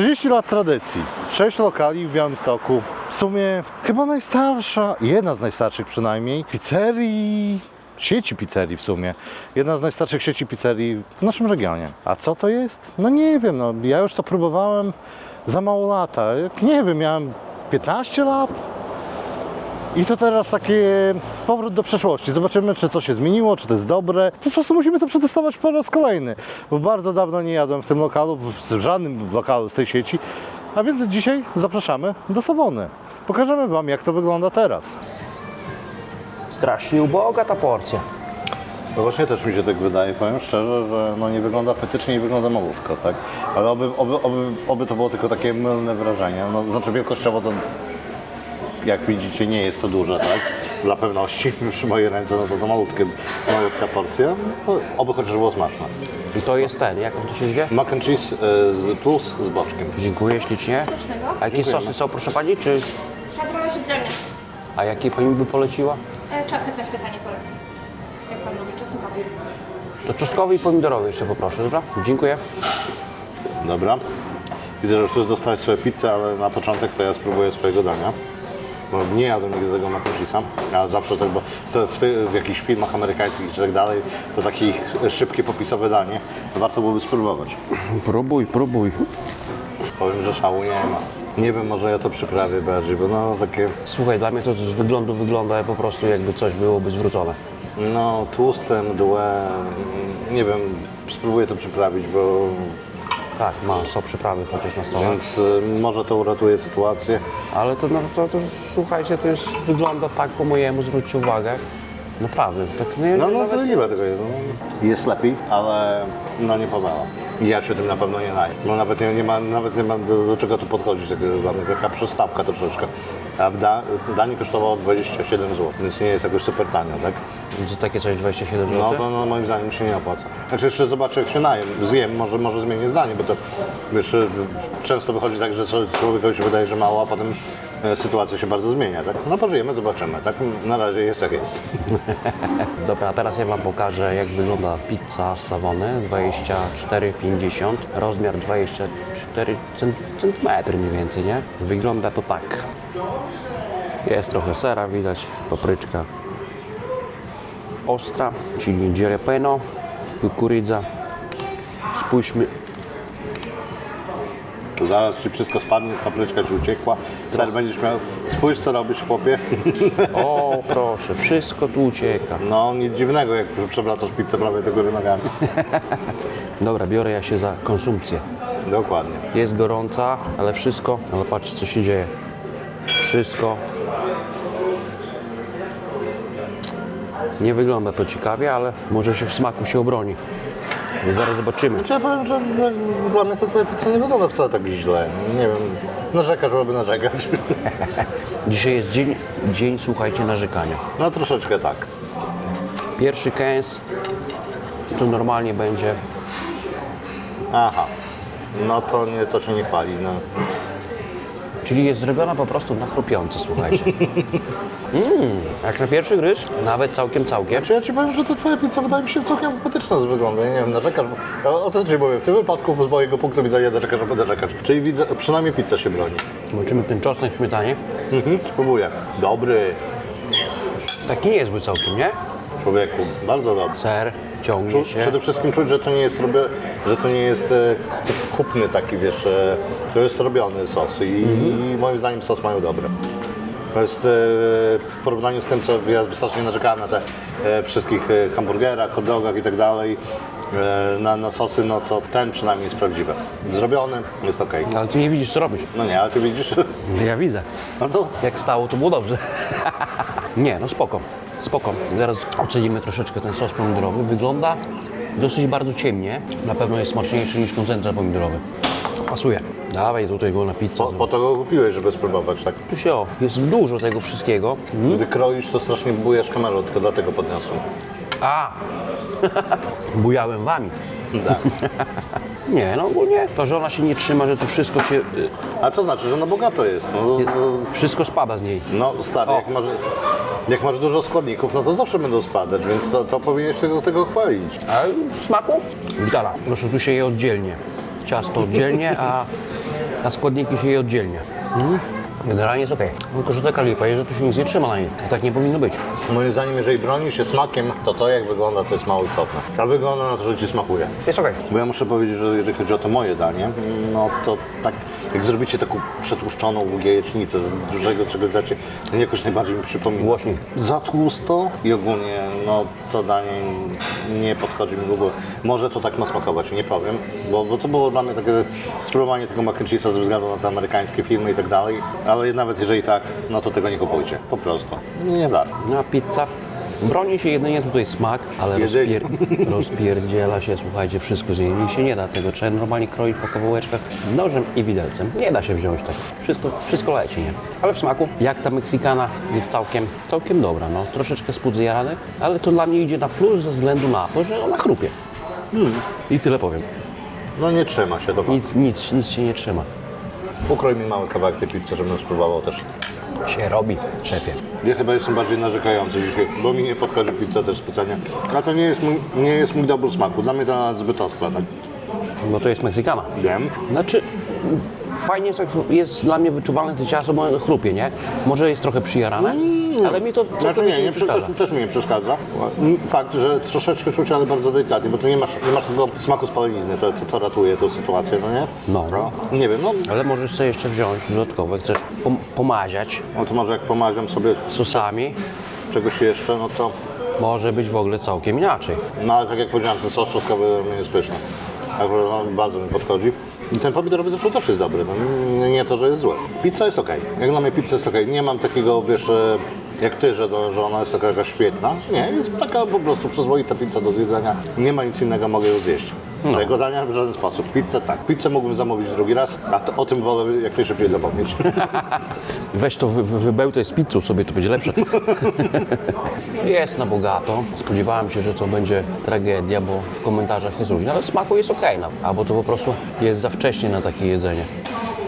30 lat tradycji, 6 lokali w Białymstoku. W sumie chyba najstarsza, jedna z najstarszych przynajmniej, pizzerii, sieci pizzerii w sumie. Jedna z najstarszych sieci pizzerii w naszym regionie. A co to jest? No nie wiem, no ja już to próbowałem za mało lata. Nie wiem, miałem 15 lat. I to teraz taki powrót do przeszłości. Zobaczymy, czy coś się zmieniło, czy to jest dobre. Po prostu musimy to przetestować po raz kolejny. Bo bardzo dawno nie jadłem w tym lokalu, w żadnym lokalu z tej sieci. A więc dzisiaj zapraszamy do Sawony. Pokażemy Wam, jak to wygląda teraz. Strasznie uboga ta porcja. No właśnie też mi się tak wydaje, powiem szczerze, że no nie wygląda apetycznie, nie wygląda malutko, tak? Ale oby, oby, oby, oby to było tylko takie mylne wrażenie. No, znaczy wielkościowo to, jak widzicie, nie jest to duże, tak? Dla pewności, przy mojej ręce, no to to malutkie, malutka porcja. No, Oby chociaż było smaczne. I to jest ten, jak on to się zwie? Mac and cheese e, z, plus z boczkiem. Dziękuję ślicznie. A jakie Dziękujemy. sosy są, proszę pani? Czy... Przegrałeś oddzielnie. A jakie pani by poleciła? E, czosnek na śmietanie polecam. Jak pan lubi czosnkowy. To czosnkowy i pomidorowy jeszcze poproszę, dobra? Dziękuję. Dobra. Widzę, że już tu dostałeś swoje pizzę, ale na początek to ja spróbuję swojego dania. Bo nie jadłem nigdy tego mac cheese'a, a zawsze tak, bo to w, ty, w jakichś filmach amerykańskich czy tak dalej, to takie ich szybkie popisowe danie, to warto byłoby spróbować. Próbuj, próbuj. Powiem, że szału nie ma. Nie wiem, może ja to przyprawię bardziej, bo no takie, Słuchaj, dla mnie to z wyglądu wygląda po prostu jakby coś byłoby zwrócone. no tłuste, mdłe, mm, nie wiem, spróbuję to przyprawić, bo Tak, ma, są przyprawy chociaż na stole. więc y, może to uratuje sytuację. Ale to, no, to, to słuchajcie, to jest, wygląda tak po mojemu, zwróćcie uwagę. Naprawdę, tak nie No, no nawet... to ile tego jest? No, jest lepiej, ale no nie powala. Ja się tym na pewno nie naję. No nawet nie, nie ma, nawet nie ma do, do czego tu podchodzić, tak, dla mnie taka przystawka troszeczkę. A da, danie kosztowało 27 zł, więc nie jest jakoś super tanio, tak? Za takie coś 27 zł? No to no, moim zdaniem się nie opłaca. Znaczy jeszcze zobaczę jak się najem, zjem, może, może zmienię zdanie, bo to wiesz, często wychodzi tak, że człowiekowi się wydaje, że mało, a potem sytuacja się bardzo zmienia, tak? No pożyjemy, zobaczymy, tak? Na razie jest jak jest. Dobra, teraz ja Wam pokażę, jak wygląda pizza z Savony 24,50, rozmiar 24 cm mniej więcej, nie? Wygląda to tak. Jest trochę sera, widać, papryczka ostra, czyli jalapeno, kukurydza. Spójrzmy, zaraz ci wszystko spadnie, papryczka ci uciekła, ser będziesz miał, spójrz co robisz chłopie. o proszę, wszystko tu ucieka. No nic dziwnego, jak przewracasz pizzę prawie do góry nogami. Dobra, biorę ja się za konsumpcję. Dokładnie. Jest gorąca, ale wszystko, ale patrzcie co się dzieje. Wszystko. Nie wygląda to ciekawie, ale może się w smaku się obroni. Zaraz zobaczymy. Znaczy ja powiem, że dla mnie to twoja pizza nie wygląda wcale tak źle. Nie wiem, narzekasz, żeby narzekać. Dzisiaj jest dzień, dzień słuchajcie, narzekania. No troszeczkę tak. Pierwszy kęs to normalnie będzie. Aha. No to nie, to się nie chwali, no. Czyli jest zrobiona po prostu na chrupiąco, słuchajcie. Mm, jak na pierwszy gryz, nawet całkiem, całkiem. Czy ja ci powiem, że to twoja pizza wydaje mi się całkiem apetyczna z wyglądu. Ja nie wiem, narzekasz, tym ci mówię, w tym wypadku z mojego punktu widzenia narzekasz, żeby narzekać. Czyli widzę, przynajmniej pizza się broni. Zobaczymy ten czosnek w śmietanie. Mhm, spróbuję. Dobry. Taki niezły całkiem, nie? Człowieku, bardzo dobry. Ser ciągnie Czu, się. przede wszystkim czuć, że to nie jest, robię, że to nie jest e, kupny taki, wiesz, e, to jest robiony sos i, i moim zdaniem sos mają dobry. To jest e, w porównaniu z tym, co ja strasznie narzekałem na te e, wszystkich e, hamburgerach, hot dogach i tak dalej, e, na, na sosy, no to ten przynajmniej jest prawdziwy. Zrobiony, jest ok. Ale ty nie widzisz co robisz. No nie, ale ty widzisz, Ja widzę. no to Jak stało, to było dobrze. nie, no spoko. Spoko. Zaraz ocenimy troszeczkę ten sos pomidorowy. Wygląda dosyć bardzo ciemnie. Na pewno jest smaczniejszy niż koncentrat pomidorowy. Pasuje. Dawaj tutaj go na pizzę. po, po to go kupiłeś, żeby spróbować, tak? Tu się o, jest dużo tego wszystkiego. Gdy kroisz, to strasznie bujesz kamerą, tylko dlatego podniosłem. A! Bujałem wami. Tak. Nie, no ogólnie to, że ona się nie trzyma, że tu wszystko się... y, A co znaczy, że no bogato jest? No, no, Wszystko spada z niej. no stary, jak masz, jak masz dużo składników, no to zawsze będą spadać, więc to, to powinieneś tego, tego chwalić. A smaku? Gitara. Proszę, tu się je oddzielnie. Ciasto oddzielnie, a a składniki się je oddzielnie. Mhm. Generalnie jest ok. Tylko, że taka lipa jest, że tu się nic nie trzyma na niej. Tak nie powinno być. Moim zdaniem, jeżeli broni się smakiem, to to jak wygląda, to jest mało istotne. A wygląda na to, że Ci smakuje. Jest ok. Bo ja muszę powiedzieć, że jeżeli chodzi o to moje danie, no to tak jak zrobicie taką przetłuszczoną jajecznicę z dużego czegoś dacie, to jakoś najbardziej mi przypomina. Głośniej. Za tłusto i ogólnie no to danie nie podchodzi mi w ogóle. Może to tak ma smakować, nie powiem, bo, bo to było dla mnie takie spróbowanie tego mac and ze względu na te amerykańskie filmy i tak dalej, ale nawet jeżeli tak, no to tego nie kupujcie, po prostu. Nie warto. No a pizza? Broni się jedynie tutaj smak, ale rozpier rozpierdziela się, słuchajcie, wszystko z niej. Się nie da tego. Trzeba normalnie kroić po kawałeczkach nożem i widelcem. Nie da się wziąć tak. Wszystko, wszystko leci, nie? Ale w smaku, jak ta Meksykana jest całkiem, całkiem dobra, no. Troszeczkę spód zjarany, ale to dla mnie idzie na plus ze względu na to, że ona chrupie. I tyle powiem. No nie trzyma się to. Nic, nic, nic się nie trzyma. Ukrój mi mały kawałek tej pizzy, żebym spróbował też. Się robi, szefie. Ja chyba jestem bardziej narzekający dzisiaj, bo mi nie podchodzi pizza też specjalnie. A to nie jest mój, nie jest mój dobór smaku. Dla mnie to zbyt ostra, tak? No to jest Meksykana. Wiem. Znaczy, fajnie jest, tak, jest dla mnie wyczuwalne to ciasto, bo chrupie, nie? Może jest trochę przyjarane, ale mi to Znaczy całkowicie nie, nie, przy- też, przeszkadza. też mi nie przeszkadza. Fakt, że troszeczkę czuć, ale bardzo delikatnie, bo tu nie masz, nie masz tego smaku spalenizny, to, to, to ratuje tę sytuację, no nie? No. Nie wiem, no, Ale możesz sobie jeszcze wziąć dodatkowo, chcesz pom pomaziać no to może jak pomaziam sobie sosami, czegoś jeszcze, no to... może być w ogóle całkiem inaczej. No ale tak jak powiedziałem, ten sos czosnkowy jest pyszny. Akurat on bardzo mi podchodzi. Ten pomidorowy zresztą też jest dobry, no, nie- to, że jest zły. Pizza jest ok. Jak na mnie pizza jest ok. Nie mam takiego, wiesz, e, jak ty, że, no, że ona jest taka jakaś świetna. Nie, jest taka po prostu przyzwoita pizza do zjedzenia. Nie ma nic innego, mogę ją zjeść. Tego dania w żaden sposób. Pizzę tak. Pizzę mógłbym zamówić drugi raz, a to, o tym wolę jak najszybciej zapomnieć. Weź to, wy, wy, z pizzą sobie, to będzie lepsze. jest na bogato. Spodziewałem się, że to będzie tragedia, bo w komentarzach jest różnie, ale w smaku jest ok, no. albo to po prostu jest za wcześnie na takie jedzenie.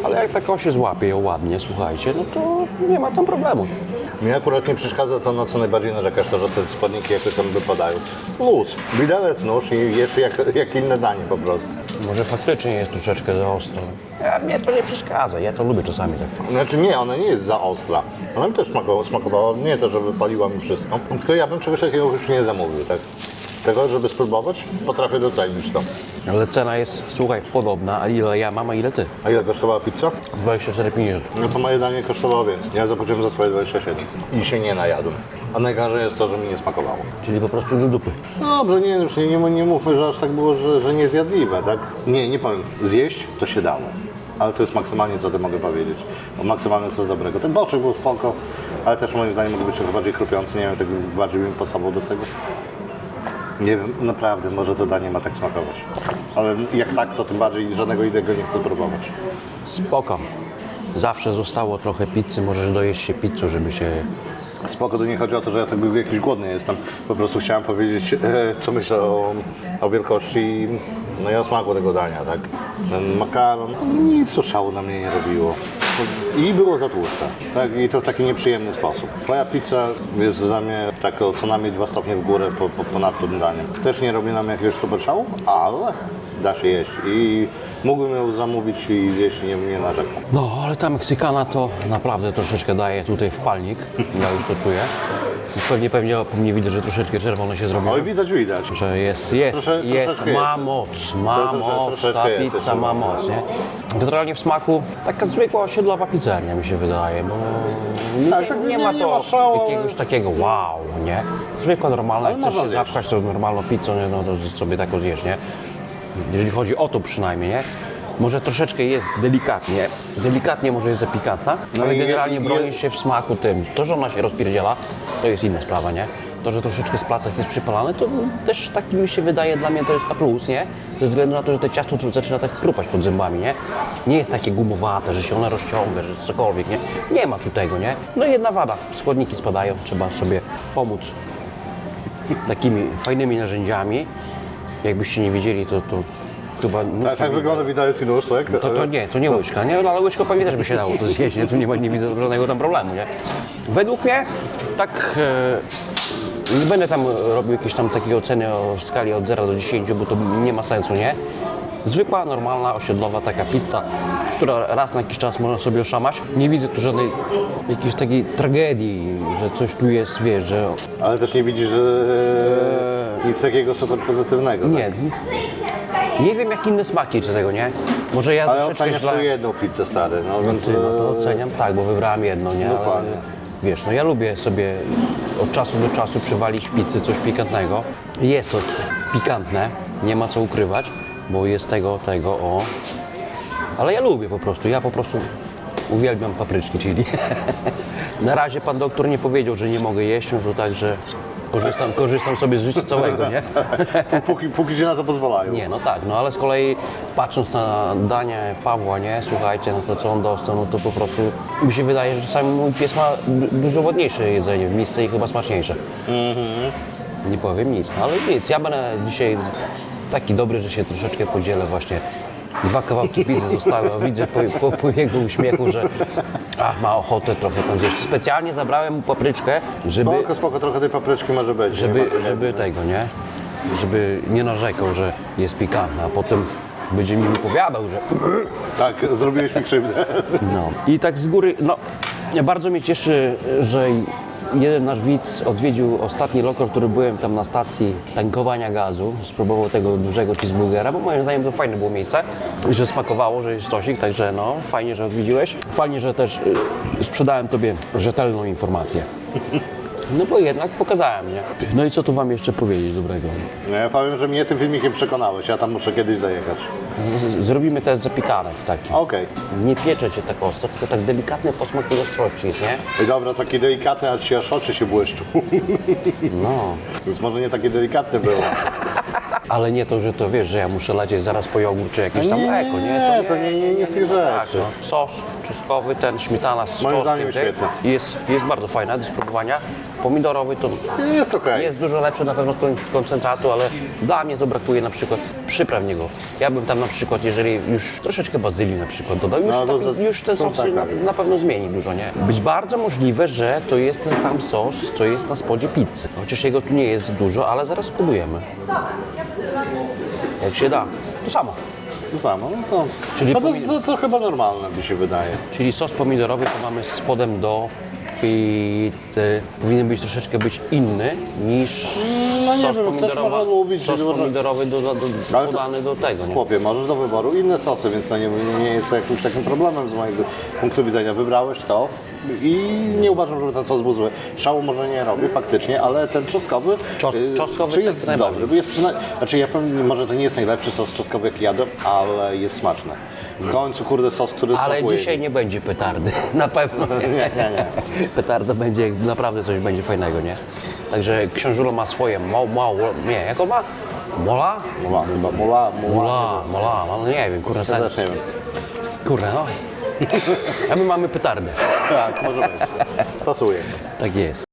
Ale jak tak się złapie ją ładnie, słuchajcie, no to nie ma tam problemu. Mi akurat nie przeszkadza to, na co najbardziej narzekasz, to, że te składniki jakoś tam wypadają. Luz. Widelec, nóż i jesz jak, jak inne danie po prostu. Może faktycznie jest troszeczkę za ostro. Ja, mnie to nie przeszkadza, ja to lubię czasami tak. Znaczy nie, ona nie jest za ostra. Ona mi też smakowała, smakowała. nie to, że wypaliła mi wszystko. Tylko ja bym czegoś takiego już nie zamówił, tak? Tego, żeby spróbować, potrafię docenić to. Ale cena jest, słuchaj, podobna, a ile ja mam, a ile ty? A ile kosztowała pizza? 24,50. No to moje danie kosztowało więcej. Ja zapłaciłem za twoje 27 i się nie najadłem. A najgorzej jest to, że mi nie smakowało. Czyli po prostu do dupy. No dobrze, nie, już nie, nie, nie mówmy, że aż tak było, że, że niezjadliwe, tak? Nie, nie powiem. Zjeść to się dało. Ale to jest maksymalnie, co ty mogę powiedzieć. Bo maksymalnie co dobrego. Ten boczek był spoko, ale też moim zdaniem mógł być trochę bardziej chrupiący. Nie wiem, tak bardziej bym pasował do tego. Nie wiem, naprawdę, może to danie ma tak smakować. Ale jak tak, to tym bardziej żadnego innego nie chcę próbować. Spoko. Zawsze zostało trochę pizzy, możesz dojeść się pizzą, żeby się... Spoko, tu nie chodzi o to, że ja tak jakiś głodny jestem. Po prostu chciałem powiedzieć, e, co myślę o, o wielkości, no i o smaku tego dania, tak? Ten makaron, no nic to szału na mnie nie robiło. I było za tłuste, tak? I to w taki nieprzyjemny sposób. Moja pizza jest dla mnie tak o co najmniej dwa stopnie w górę po, po, ponad tym daniem. Też nie robi nam jakiegoś super ale da się jeść. I mógłbym ją zamówić i zjeść, nie, nie narzekam. No, ale ta Meksykana to naprawdę troszeczkę daje tutaj w palnik. Ja już to czuję. Pewnie, pewnie po mnie widać, że troszeczkę czerwone się zrobiło. Oj, widać, widać. Że jest, jest, Trosze- jest, troszeczkę ma jest. moc, ma To trosze- moc, troszeczkę ta jest, pizza ma moc, nie? Generalnie w smaku taka zwykła osiedlowa pizzeria mi się wydaje, bo nie, Tak, tak, nie, nie- ma nie to ma szału, ale- jakiegoś takiego wow, nie? Zwykła, normalna, Ale jak chcesz można się zjeść. zapchać tą normalną pizzą, nie, no to sobie taką zjesz, nie? Jeżeli chodzi o to przynajmniej, nie? Może troszeczkę jest delikatnie, delikatnie może jest za pikantna, No ale i- generalnie i- broni się w smaku tym. To, że ona się rozpierdziela, to jest inna sprawa, nie? To, że troszeczkę z placek jest przypalane, to też tak mi się wydaje, dla mnie to jest na plus, nie? Ze względu na to, że to ciasto tu zaczyna tak chrupać pod zębami, nie? Nie jest takie gumowate, że się ona rozciąga, że cokolwiek, nie? Nie ma tu tego, nie? No i jedna wada, składniki spadają, trzeba sobie pomóc takimi fajnymi narzędziami. Jakbyście nie wiedzieli, to, to chyba... Tak, nóż tak wygląda widelec i nóż, tak? to, to nie, to nie łyżka, nie? No, ale łyżką pewnie też by się dało to zjeść, nie? Tu nie, ma, nie widzę żadnego tam problemu, nie? Według mnie, tak, e, nie będę tam robił jakiejś tam takiej oceny o skali od 0 do 10, bo to nie ma sensu, nie? Zwykła, normalna, osiedlowa taka pizza, która raz na jakiś czas można sobie oszamać. Nie widzę tu żadnej jakiejś takiej tragedii, że coś tu jest, wiesz, że Ale też nie widzisz, że e, nic takiego super pozytywnego. Tak? Nie wiem jak inne smaki czy tego, nie? Może ja Ale troszeczkę oceniasz źle... tu jedną pizzę stary, no więc... Ty, no to e, oceniam tak, bo wybrałem jedno, nie? Ale, Dokładnie. wiesz, no ja lubię sobie od czasu do czasu przywalić pizzy coś pikantnego. Jest to pikantne, nie ma co ukrywać, bo jest tego, tego, o. Ale ja lubię po prostu, ja po prostu uwielbiam papryczki chili. Na razie pan doktor nie powiedział, że nie mogę jeść, no to także korzystam, korzystam sobie z życia całego, nie? Póki, póki ci na to pozwalają. Nie, no tak, no ale z kolei patrząc na danie Pawła, nie, słuchajcie, no to co on dostał, no to po prostu mi się wydaje, że czasami mój pies ma du- dużo ładniejsze jedzenie w misce i chyba smaczniejsze. Nie powiem nic, no ale nic, ja będę dzisiaj taki dobry, że się troszeczkę podzielę właśnie. Dwa kawałki pizzy zostały, a widzę po, po, po jego uśmiechu, że ach, ma ochotę trochę tam zjeść. Specjalnie zabrałem mu papryczkę, żeby, Spoko, spoko, trochę tej papryczki może być. żeby, żeby tego, nie? Żeby nie narzekał, że jest pikantna, a potem będzie mi wypowiadał, że Tak, zrobiłeś mi krzywdę. no. I tak z góry, no, bardzo mnie cieszy, że jeden nasz widz odwiedził ostatni lokal, który byłem tam na stacji tankowania gazu, spróbował tego dużego cheeseburgera, bo moim zdaniem to fajne było miejsce i że smakowało, że jest stosik, także no, fajnie, że odwiedziłeś. Fajnie, że też y, sprzedałem Tobie rzetelną informację. No bo jednak pokazałem, nie? No i co tu Wam jeszcze powiedzieć dobrego? No ja powiem, że mnie tym filmikiem przekonałeś, ja tam muszę kiedyś zajechać. Z- Zrobimy test zapikanek taki. Okej. Nie piecze Cię tak ostro, tylko tak delikatny posmak tej ostrości jest, nie? I Dobra, taki delikatny, aż ci aż oczy się błyszczą. No. Więc może nie takie delikatne było. Ale nie to, że to wiesz, że ja muszę lecieć zaraz po jogurt czy jakieś tam Nie, mleko, nie? nie, to nie, nie, nie z tych Tak, rzeczy. no. Sos czosnkowy, ten śmietana z Moim czosnkiem, zdaniem tak? świetne. Jest, jest bardzo fajna do spróbowania. Pomidorowy to Jest okej. jest dużo lepszy na pewno kon- koncentratu, ale dla mnie to brakuje na przykład przypraw niego. Ja bym tam na przykład, jeżeli już troszeczkę bazylii na przykład dodał, już, No, to tak, już ten to sos tak, się na, tak. na pewno zmieni dużo, nie? Być bardzo możliwe, że to jest ten sam sos, co jest na spodzie pizzy. Chociaż jego tu nie jest dużo, ale zaraz spróbujemy. Jak się da. To samo. To samo, no to, Czyli no to, to, to chyba normalne mi się wydaje. Czyli sos pomidorowy to mamy spodem do pizzy. Powinien być troszeczkę być inny niż no nie sos wiem, może lubić, sos pomidorowy do, do, Ale do, to- podany do tego, nie? Chłopie, możesz do wyboru inne sosy, więc to nie, nie jest jakimś takim problemem z mojego punktu widzenia. Wybrałeś to i nie uważam, żeby ten sos był zły. Szału może nie robi faktycznie, ale ten czosnkowy, Czos- y, czosnkowy czy tak jest najbardziej. dobry? Bo jest przyna... Znaczy ja powiem, może to nie jest najlepszy sos czosnkowy jaki jadłem, ale jest smaczny. W końcu kurde sos, który Ale smakuje. dzisiaj nie będzie petardy, na pewno. Nie, nie, nie. Petarda będzie, naprawdę coś będzie fajnego, nie? Także książulo ma swoje mo, nie, jak on ma? Mola? Mola, chyba mola, mola. Mola, mola, no nie wiem, kurwa, Ja też nie wiem. kurwa, no. A my mamy petardę. Tak, może być. Pasuje. Tak jest.